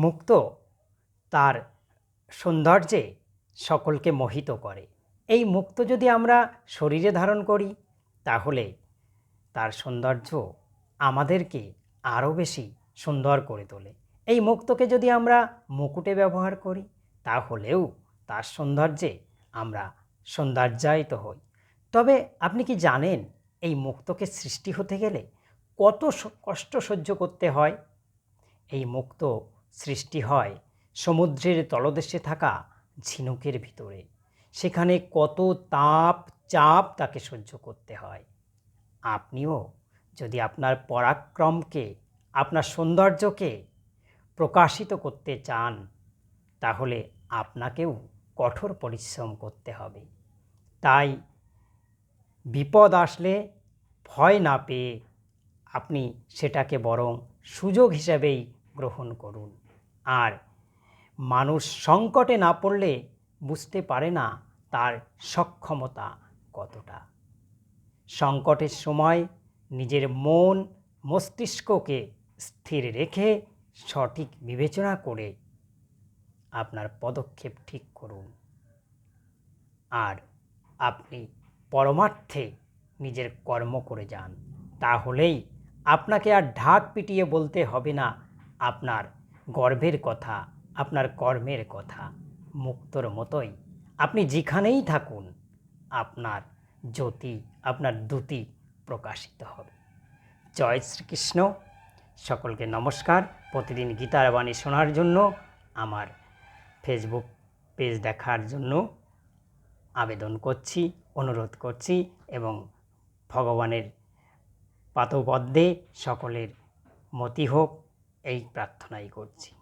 মুক্ত তার সৌন্দর্যে সকলকে মোহিত করে। এই মুক্ত যদি আমরা শরীরে ধারণ করি, তাহলে তার সৌন্দর্য আমাদেরকে আরও বেশি সুন্দর করে তোলে। এই মুক্তকে যদি আমরা মুকুটে ব্যবহার করি, তাহলেও তার সৌন্দর্যে আমরা সৌন্দর্যায়িত হই। তবে আপনি কি জানেন এই মুক্তকে সৃষ্টি হতে গেলে কত কষ্ট সহ্য করতে হয়? এই মুক্ত সৃষ্টি হয় সমুদ্রের তলদেশে থাকা ঝিনুকের ভিতরে। সেখানে কত তাপ, চাপ তাকে সহ্য করতে হয়। আপনিও যদি আপনার পরাক্রমকে, আপনার সৌন্দর্যকে প্রকাশিত করতে চান, তাহলে আপনাকেও কঠোর পরিশ্রম করতে হবে। তাই বিপদ আসলে ভয় না পেয়ে আপনি সেটাকে বরং সুযোগ হিসেবেই গ্রহণ করুন। আর মানুষ সংকটে না পড়লে বুঝতে পারে না তার সক্ষমতা কতটা। সংকটের সময় নিজের মন মস্তিষ্ককে স্থির রেখে সঠিক বিবেচনা করে আপনার পদক্ষেপ ঠিক করুন। আর আপনি পরমার্থে নিজের কর্ম করে যান, তাহলেই আপনাকে আর ঢাক পিটিয়ে বলতে হবে না আপনার গর্বের কথা, আপনার কর্মের কথা, মুক্তর মতোই। আপনি যেখানেই থাকুন, আপনার জ্যোতি, আপনার দ্যুতি প্রকাশিত হবে। জয় শ্রীকৃষ্ণ। সকলকে নমস্কার। প্রতিদিন গীতার বাণী শোনার জন্য, আমার ফেসবুক পেজ দেখার জন্য আবেদন করছি, অনুরোধ করছি এবং ভগবানের পাতপদ্মে সকলের মতি হোক এই প্রার্থনাই করছি।